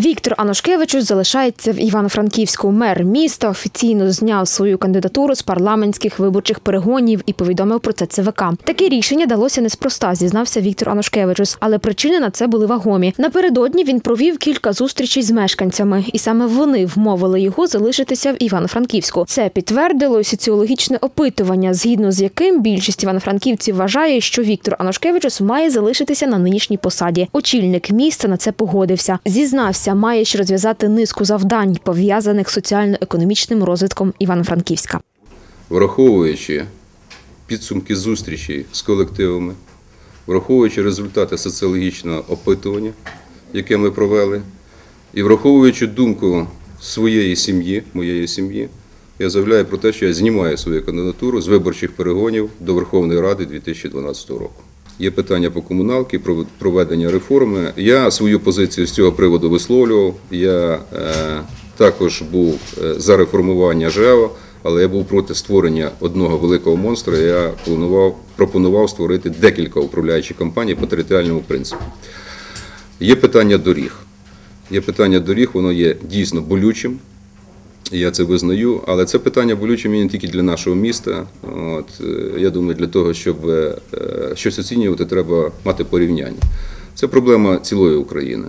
Віктор Анушкевичус залишається в Івано-Франківську. Мер міста офіційно зняв свою кандидатуру з парламентських виборчих перегонів і повідомив про це ЦВК. Таке рішення далося неспроста, зізнався Віктор Анушкевичус, але причини на це були вагомі. Напередодні він провів кілька зустрічей з мешканцями, і саме вони вмовили його залишитися в Івано-Франківську. Це підтвердило соціологічне опитування, згідно з яким більшість івано-франківців вважає, що Віктор Анушкевичус має залишитися на нинішній посаді. Очільник міста на це погодився. Зізнався, має ще розв'язати низку завдань, пов'язаних з соціально-економічним розвитком Івано-Франківська. враховуючи підсумки зустрічей з колективами, враховуючи результати соціологічного опитування, яке ми провели, і враховуючи думку своєї сім'ї, моєї сім'ї, я заявляю про те, що я знімаю свою кандидатуру з виборчих перегонів до Верховної Ради 2012 року. Є питання по комуналки, про проведення реформи. Я свою позицію з цього приводу висловлював. Я е, також був е, за реформування ЖЕО, але я був проти створення одного великого монстра. Я планував, пропонував створити декілька управляючих компаній по територіальному принципу. Є питання доріг. Є питання доріг, воно є дійсно болючим. Я це визнаю, але це питання болюче не тільки для нашого міста. От, е, я думаю, для того, щоб е, щось оцінювати, треба мати порівняння. Це проблема цілої України.